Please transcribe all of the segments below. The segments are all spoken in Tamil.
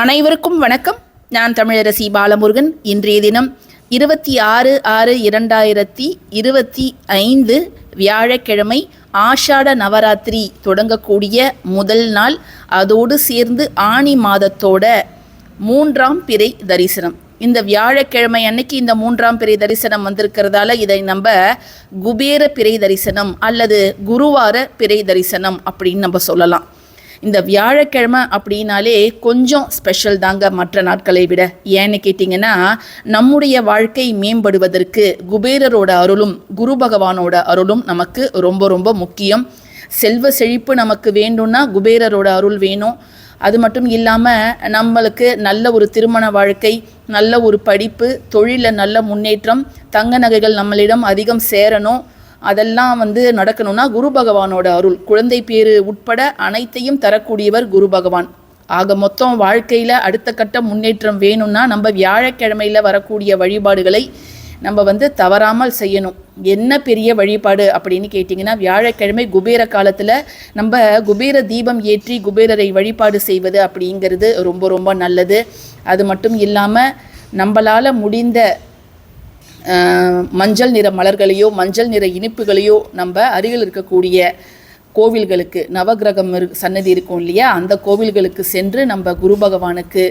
அனைவருக்கும் வணக்கம். நான் தமிழரசி பாலமுருகன். இன்றைய தினம் இருபத்தி ஆறு ஆறு இரண்டாயிரத்தி இருபத்தி ஐந்து வியாழக்கிழமை ஆஷாட நவராத்திரி தொடங்கக்கூடிய முதல் நாள். அதோடு சேர்ந்து ஆணி மாதத்தோட மூன்றாம் பிறை தரிசனம். இந்த வியாழக்கிழமை அன்னைக்கு இந்த மூன்றாம் பிறை தரிசனம் வந்திருக்கிறதால இதை நம்ம குபேர பிறை தரிசனம் அல்லது குருவார பிறை தரிசனம் அப்படின்னு நம்ம சொல்லலாம். இந்த வியாழக்கிழமை அப்படின்னாலே கொஞ்சம் ஸ்பெஷல் தாங்க மற்ற நாட்களை விட. ஏன்னு கேட்டிங்கன்னா நம்முடைய வாழ்க்கை மேம்படுவதற்கு குபேரரோட அருளும் குரு பகவானோட அருளும் நமக்கு ரொம்ப ரொம்ப முக்கியம். செல்வ செழிப்பு நமக்கு வேண்டும்னா குபேரரோட அருள் வேணும். அது மட்டும் இல்லாமல் நம்மளுக்கு நல்ல ஒரு திருமண வாழ்க்கை நல்ல ஒரு படிப்பு தொழிலில் நல்ல முன்னேற்றம் தங்க நகைகள் நம்மளிடம் அதிகம் சேரணும். அதெல்லாம் வந்து நடக்கணும்னா குரு பகவானோட அருள். குழந்தை பேரு உட்பட அனைத்தையும் தரக்கூடியவர் குரு பகவான். ஆக மொத்தம் வாழ்க்கையில் அடுத்த கட்ட முன்னேற்றம் வேணும்னா நம்ம வியாழக்கிழமையில் வரக்கூடிய வழிபாடுகளை நம்ம வந்து தவறாமல் செய்யணும். என்ன பெரிய வழிபாடு அப்படின்னு கேட்டிங்கன்னா வியாழக்கிழமை குபேர காலத்தில் நம்ம குபேர தீபம் ஏற்றி குபேரரை வழிபாடு செய்வது அப்படிங்கிறது ரொம்ப ரொம்ப நல்லது. அது மட்டும் இல்லாமல் நம்மளால் முடிந்த மஞ்சள் நிற மலர்களையோ மஞ்சள் நிற இனிப்புகளையோ நம்ம அருகில் இருக்கக்கூடிய கோவில்களுக்கு நவகிரகம் சன்னதி இருக்கும் இல்லையா? அந்த கோவில்களுக்கு சென்று நம்ம குரு பகவானுக்கு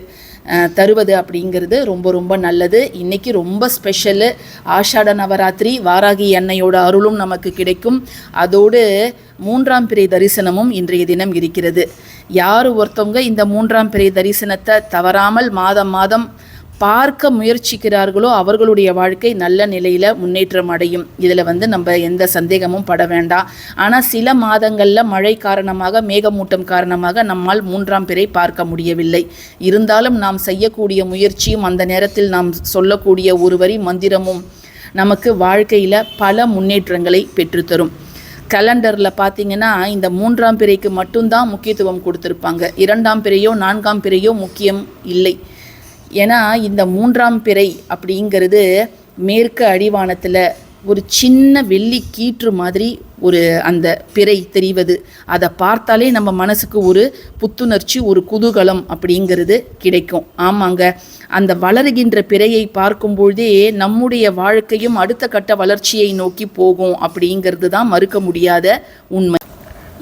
தருவது அப்படிங்கிறது ரொம்ப ரொம்ப நல்லது. இன்றைக்கி ரொம்ப ஸ்பெஷலு. ஆஷாட நவராத்திரி வாராகி எண்ணெயோட அருளும் நமக்கு கிடைக்கும். அதோடு மூன்றாம் பிறை தரிசனமும் இன்றைய தினம் இருக்கிறது. யார் ஒருத்தவங்க இந்த மூன்றாம் பிறை தரிசனத்தை தவறாமல் மாதம் மாதம் பார்க்க முயற்சிக்கிறார்களோ அவர்களுடைய வாழ்க்கை நல்ல நிலையில் முன்னேற்றம் அடையும். இதில் வந்து நம்ம எந்த சந்தேகமும் பட வேண்டாம். ஆனால் சில மாதங்களில் மழை காரணமாக மேகமூட்டம் காரணமாக நம்மால் மூன்றாம் பிறை பார்க்க முடியவில்லை. இருந்தாலும் நாம் செய்யக்கூடிய முயற்சியும் அந்த நேரத்தில் நாம் சொல்லக்கூடிய ஒரு வரி மந்திரமும் நமக்கு வாழ்க்கையில் பல முன்னேற்றங்களை பெற்றுத்தரும். கலண்டரில் பார்த்தீங்கன்னா இந்த மூன்றாம் பிறைக்கு மட்டும்தான் முக்கியத்துவம் கொடுத்துருப்பாங்க. இரண்டாம் பிறையோ நான்காம் பிறையோ முக்கியம் இல்லை. ஏன்னா இந்த மூன்றாம் பிறை அப்படிங்கிறது மேற்கு அடிவானத்தில் ஒரு சின்ன வெள்ளி கீற்று மாதிரி ஒரு அந்த பிறை தெரிவது. அதை பார்த்தாலே நம்ம மனசுக்கு ஒரு புத்துணர்ச்சி ஒரு குதூகலம் அப்படிங்கிறது கிடைக்கும். ஆமாங்க. அந்த வளருகின்ற பிறையை பார்க்கும்பொழுதே நம்முடைய வாழ்க்கையும் அடுத்த கட்ட வளர்ச்சியை நோக்கி போகும் அப்படிங்கிறது தான் மறுக்க முடியாத உண்மை.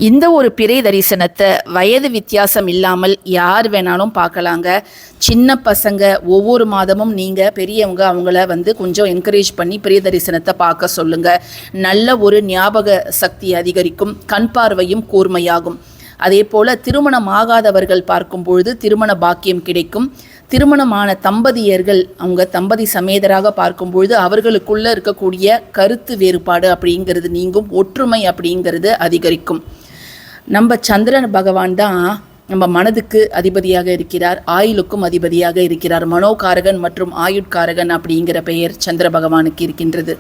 இந்த ஒரு பிறை தரிசனத்தை வயது வித்தியாசம் இல்லாமல் யார் வேணாலும் பார்க்கலாங்க. சின்ன பசங்க ஒவ்வொரு மாதமும் நீங்கள் பெரியவங்க அவங்கள வந்து கொஞ்சம் என்கரேஜ் பண்ணி பிறை தரிசனத்தை பார்க்க சொல்லுங்கள் நல்ல ஒரு ஞாபக சக்தி அதிகரிக்கும் கண் பார்வையும் கூர்மையாகும். அதே போல் திருமணம் ஆகாதவர்கள் பார்க்கும் பொழுது திருமண பாக்கியம் கிடைக்கும். திருமணமான தம்பதியர்கள் அவங்க தம்பதி சமேதராக பார்க்கும்பொழுது அவர்களுக்குள்ள இருக்கக்கூடிய கருத்து வேறுபாடு அப்படிங்கிறது நீங்கும் ஒற்றுமை அப்படிங்கிறது அதிகரிக்கும். நம்ம சந்திரன் பகவான் தான் நம்ம மனதுக்கு அதிபதியாக இருக்கிறார் ஆயுளுக்கும் அதிபதியாக இருக்கிறார் மனோகாரகன் மற்றும் ஆயுட்காரகன் அப்படிங்கிற பெயர் சந்திர பகவானுக்கு இருக்கின்றது.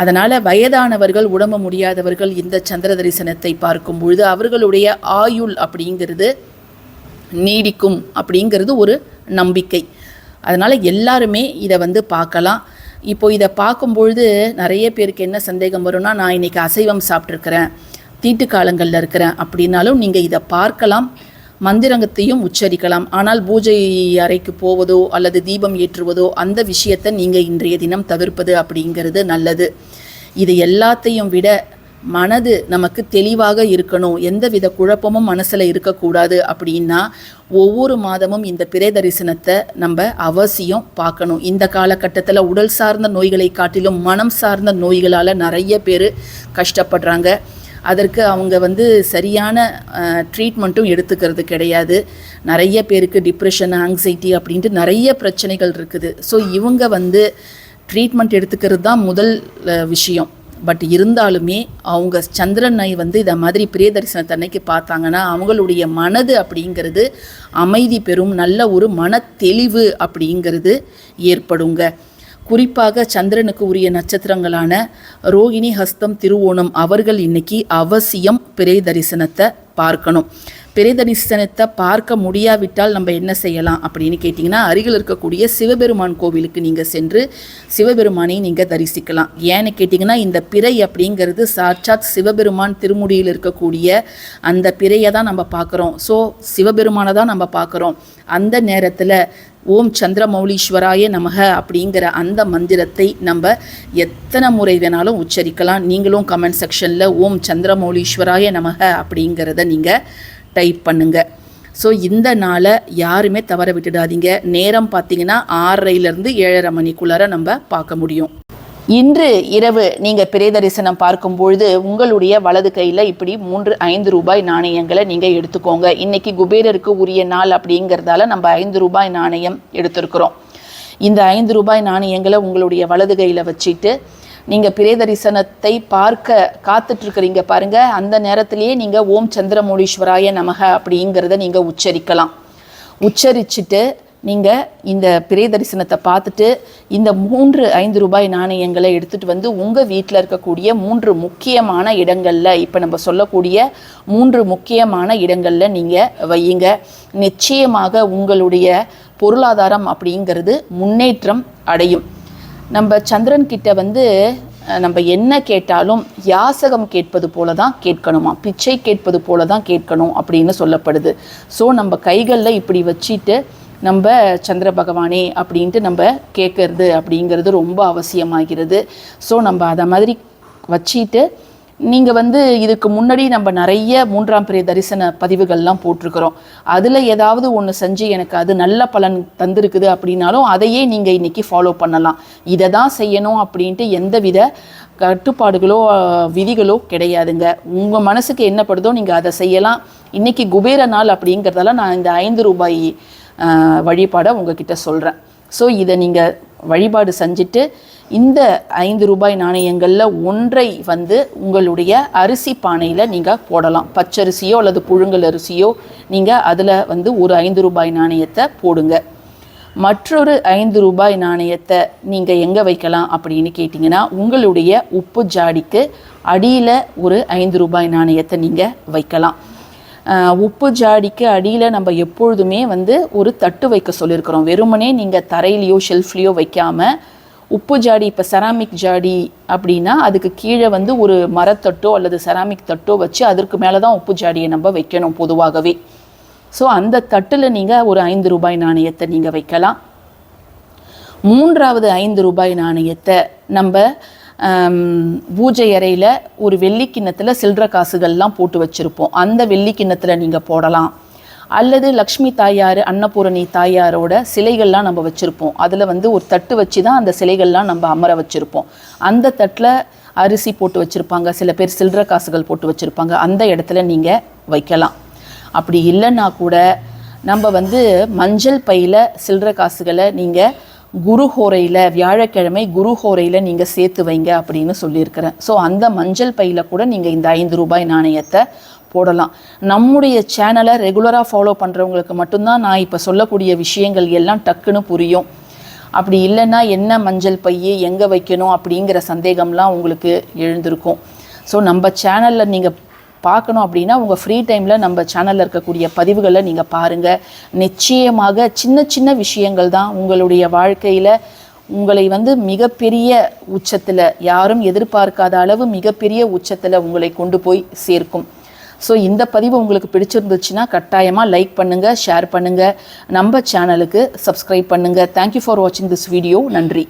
அதனால் வயதானவர்கள் உடம்பு முடியாதவர்கள் இந்த சந்திர தரிசனத்தை பார்க்கும் பொழுது அவர்களுடைய ஆயுள் அப்படிங்கிறது நீடிக்கும் அப்படிங்கிறது ஒரு நம்பிக்கை. அதனால் எல்லாருமே இதை வந்து பார்க்கலாம். இப்போ இதை பார்க்கும்பொழுது நிறைய பேருக்கு என்ன சந்தேகம் வரும்னா நான் இன்றைக்கி அசைவம் சாப்பிட்ருக்கிறேன் தீட்டு காலங்களில் இருக்கிறேன் அப்படின்னாலும் நீங்கள் இதை பார்க்கலாம். மந்திரங்கத்தையும் உச்சரிக்கலாம். ஆனால் பூஜை அறைக்கு போவதோ அல்லது தீபம் ஏற்றுவதோ அந்த விஷயத்தை நீங்கள் இன்றைய தினம் தவிர்ப்பது அப்படிங்கிறது நல்லது. இது எல்லாத்தையும் விட மனது நமக்கு தெளிவாக இருக்கணும். எந்தவித குழப்பமும் மனசில் இருக்கக்கூடாது அப்படின்னா ஒவ்வொரு மாதமும் இந்த பிறை தரிசனத்தை நம்ம அவசியம் பார்க்கணும். இந்த காலகட்டத்தில் உடல் சார்ந்த நோய்களை காட்டிலும் மனம் சார்ந்த நோய்களால் நிறைய பேர் கஷ்டப்படுறாங்க. அதற்கு அவங்க வந்து சரியான ட்ரீட்மெண்ட்டும் எடுத்துக்கிறது கிடையாது. நிறைய பேருக்கு டிப்ரெஷன் ஆங்ஸைட்டி அப்படின்ட்டு நிறைய பிரச்சனைகள் இருக்குது. ஸோ இவங்க வந்து ட்ரீட்மெண்ட் எடுத்துக்கிறது தான் முதல் விஷயம். பட் இருந்தாலுமே அவங்க சந்திரனை வந்து இதை மாதிரி பிரிய தரிசனத்தன்னைக்கு பார்த்தாங்கன்னா அவங்களுடைய மனது அப்படிங்கிறது அமைதி பெறும் நல்ல ஒரு மன தெளிவு அப்படிங்கிறது ஏற்படுங்க. குறிப்பாக சந்திரனுக்கு உரிய நட்சத்திரங்களான ரோகிணி ஹஸ்தம் திருவோணம் அவர்கள் இன்னைக்கு அவசியம் பிறை தரிசனத்தை பார்க்கணும். பிறை பார்க்க முடியாவிட்டால் நம்ம என்ன செய்யலாம் அப்படின்னு கேட்டிங்கன்னா அருகில் இருக்கக்கூடிய சிவபெருமான் கோவிலுக்கு நீங்கள் சென்று சிவபெருமானை நீங்கள் தரிசிக்கலாம். ஏன்னு கேட்டிங்கன்னா இந்த பிறை அப்படிங்கிறது சாட்சாத் சிவபெருமான் திருமுடியில் இருக்கக்கூடிய அந்த பிறையை தான் நம்ம பார்க்குறோம். ஸோ சிவபெருமானை தான் நம்ம பார்க்குறோம். அந்த நேரத்தில் ஓம் சந்திரமௌலீஸ்வராய நமக அப்படிங்கிற அந்த மந்திரத்தை நம்ம எத்தனை முறை வேணாலும் உச்சரிக்கலாம். நீங்களும் கமெண்ட் செக்ஷனில் ஓம் சந்திரமௌலீஸ்வராய நமக அப்படிங்கிறத நீங்கள் டைப் பண்ணுங்கள் ஸோ இந்த நாளை யாருமே தவற விட்டுடாதீங்க. நேரம் பார்த்தீங்கன்னா ஆறரைலேருந்து ஏழரை மணிக்குள்ளார நம்ம பார்க்க முடியும். இன்று இரவு நீங்கள் பிறை தரிசனம் பார்க்கும் பொழுது உங்களுடைய வலது கையில் இப்படி மூன்று ஐந்து ரூபாய் நாணயங்களை நீங்கள் எடுத்துக்கோங்க. இன்னைக்கு குபேரருக்கு உரிய நாள் அப்படிங்கிறதால நம்ம ஐந்து ரூபாய் நாணயம் எடுத்திருக்கிறோம். இந்த ஐந்து ரூபாய் நாணயங்களை உங்களுடைய வலது கையில் வச்சுட்டு நீங்கள் பிறை தரிசனத்தை பார்க்க காத்துட்ருக்கிறீங்க பாருங்க. அந்த நேரத்திலேயே நீங்கள் ஓம் சந்திரமூலீஸ்வராய நமக அப்படிங்கிறத நீங்கள் உச்சரிக்கலாம். உச்சரிச்சுட்டு நீங்கள் இந்த பிறை தரிசனத்தை பார்த்துட்டு இந்த மூன்று ஐந்து ரூபாய் நாணயங்களை எடுத்துகிட்டு வந்து உங்கள் வீட்டில் இருக்கக்கூடிய மூன்று முக்கியமான இடங்களில் இப்போ நம்ம சொல்லக்கூடிய மூன்று முக்கியமான இடங்களில் நீங்கள் வையுங்க. நிச்சயமாக உங்களுடைய பொருளாதாரம் அப்படிங்கிறது முன்னேற்றம் அடையும். நம்ம சந்திரன்கிட்ட வந்து நம்ம என்ன கேட்டாலும் யாசகம் கேட்பது போல தான் கேட்கணுமா? பிச்சை கேட்பது போல தான் கேட்கணும் அப்படின்னு சொல்லப்படுது. ஸோ நம்ம கைகளில் இப்படி வச்சுட்டு நம்ம சந்திர பகவானே அப்படின்ட்டு நம்ம கேட்கறது அப்படிங்கிறது ரொம்ப அவசியமாகிறது. ஸோ நம்ம அதை மாதிரி வச்சுட்டு நீங்கள் வந்து இதுக்கு முன்னாடி நம்ம நிறைய மூன்றாம் பெரிய தரிசன பதிவுகள்லாம் போட்டிருக்கிறோம். அதில் ஏதாவது ஒன்று செஞ்சு எனக்கு அது நல்ல பலன் தந்திருக்குது அப்படின்னாலும் அதையே நீங்கள் இன்றைக்கி ஃபாலோ பண்ணலாம். இதை தான் செய்யணும் அப்படின்ட்டு எந்தவித கட்டுப்பாடுகளோ விதிகளோ கிடையாதுங்க. உங்கள் மனசுக்கு என்ன படுதோ நீங்கள் அதை செய்யலாம். இன்றைக்கி குபேர நாள் அப்படிங்கிறதால நான் இந்த ஐந்து ரூபாய் வழிபாடை உங்ககிட்ட சொல்கிறேன் ஸோ இதை நீங்கள் வழிபாடு செஞ்சுட்டு இந்த ஐந்து ரூபாய் நாணயங்களில் ஒன்றை வந்து உங்களுடைய அரிசி பானையில் நீங்கள் போடலாம். பச்சரிசியோ அல்லது புழுங்கல் அரிசியோ நீங்கள் அதில் வந்து ஒரு ஐந்து ரூபாய் நாணயத்தை போடுங்க. மற்றொரு ஐந்து ரூபாய் நாணயத்தை நீங்கள் எங்கே வைக்கலாம் அப்படின்னு கேட்டிங்கன்னா உங்களுடைய உப்பு ஜாடிக்கு அடியில் ஒரு ஐந்து ரூபாய் நாணயத்தை நீங்கள் வைக்கலாம். உப்பு ஜாடிக்கு அடியில் நம்ம எப்பொழுதுமே வந்து ஒரு தட்டு வைக்க சொல்லியிருக்கிறோம். வெறுமனே நீங்கள் தரையிலையோ ஷெல்ஃப்லேயோ வைக்காமல் உப்பு ஜாடி இப்போ செராமிக் ஜாடி அப்படின்னா அதுக்கு கீழே வந்து ஒரு மரத்தட்டோ அல்லது செராமிக் தட்டோ வச்சு அதற்கு மேலே தான் உப்பு ஜாடியை நம்ம வைக்கணும் பொதுவாகவே. ஸோ அந்த தட்டில் நீங்கள் ஒரு ஐந்து ரூபாய் நாணயத்தை நீங்கள் வைக்கலாம். மூன்றாவது ஐந்து ரூபாய் நாணயத்தை நம்ம பூஜை அறையில் ஒரு வெள்ளி கிண்ணத்தில் சில்லற காசுகள்லாம் போட்டு வச்சுருப்போம். அந்த வெள்ளி கிண்ணத்தில் நீங்கள் போடலாம். அல்லது லக்ஷ்மி தாயார் அன்னபூரணி தாயாரோட சிலைகள்லாம் நம்ம வச்சுருப்போம். அதில் வந்து ஒரு தட்டு வச்சு தான் அந்த சிலைகள்லாம் நம்ம அமர வச்சுருப்போம். அந்த தட்டில் அரிசி போட்டு வச்சுருப்பாங்க. சில பேர் சில்லற காசுகள் போட்டு வச்சுருப்பாங்க. அந்த இடத்துல நீங்கள் வைக்கலாம். அப்படி இல்லைன்னா கூட நம்ம வந்து மஞ்சள் பையில் சில்லற காசுகளை நீங்கள் குரு ஹோரையில் வியாழக்கிழமை குரு ஹோரையில் நீங்கள் சேர்த்து வைங்க அப்படின்னு சொல்லியிருக்கிறேன். ஸோ அந்த மஞ்சள் பையில் கூட நீங்கள் இந்த ஐந்து ரூபாய் நாணயத்தை போடலாம். நம்முடைய சேனலை ரெகுலராக ஃபாலோ பண்ணுறவங்களுக்கு மட்டும்தான் நான் இப்போ சொல்லக்கூடிய விஷயங்கள் எல்லாம் டக்குன்னு புரியும். அப்படி இல்லைன்னா என்ன மஞ்சள் பையை எங்கே வைக்கணும் அப்படிங்கிற சந்தேகம்லாம் உங்களுக்கு எழுந்திருக்கும். ஸோ நம்ம சேனலில் நீங்கள் பார்க்கணும் அப்படின்னா உங்கள் ஃப்ரீ டைமில் நம்ம சேனலில் இருக்கக்கூடிய பதிவுகளை நீங்கள் பாருங்கள் நிச்சயமாக சின்ன சின்ன விஷயங்கள் தான் உங்களுடைய வாழ்க்கையில் உங்களை வந்து மிகப்பெரிய உச்சத்தில் யாரும் எதிர்பார்க்காத அளவு மிகப்பெரிய உச்சத்தில் உங்களை கொண்டு போய் சேர்க்கும். ஸோ இந்த பதிவு உங்களுக்கு பிடிச்சிருந்துச்சுன்னா கட்டாயமாக லைக் பண்ணுங்கள் ஷேர் பண்ணுங்கள் நம்ம சேனலுக்கு சப்ஸ்கிரைப் பண்ணுங்கள் தேங்க்யூ ஃபார் வாட்சிங் திஸ் வீடியோ நன்றி.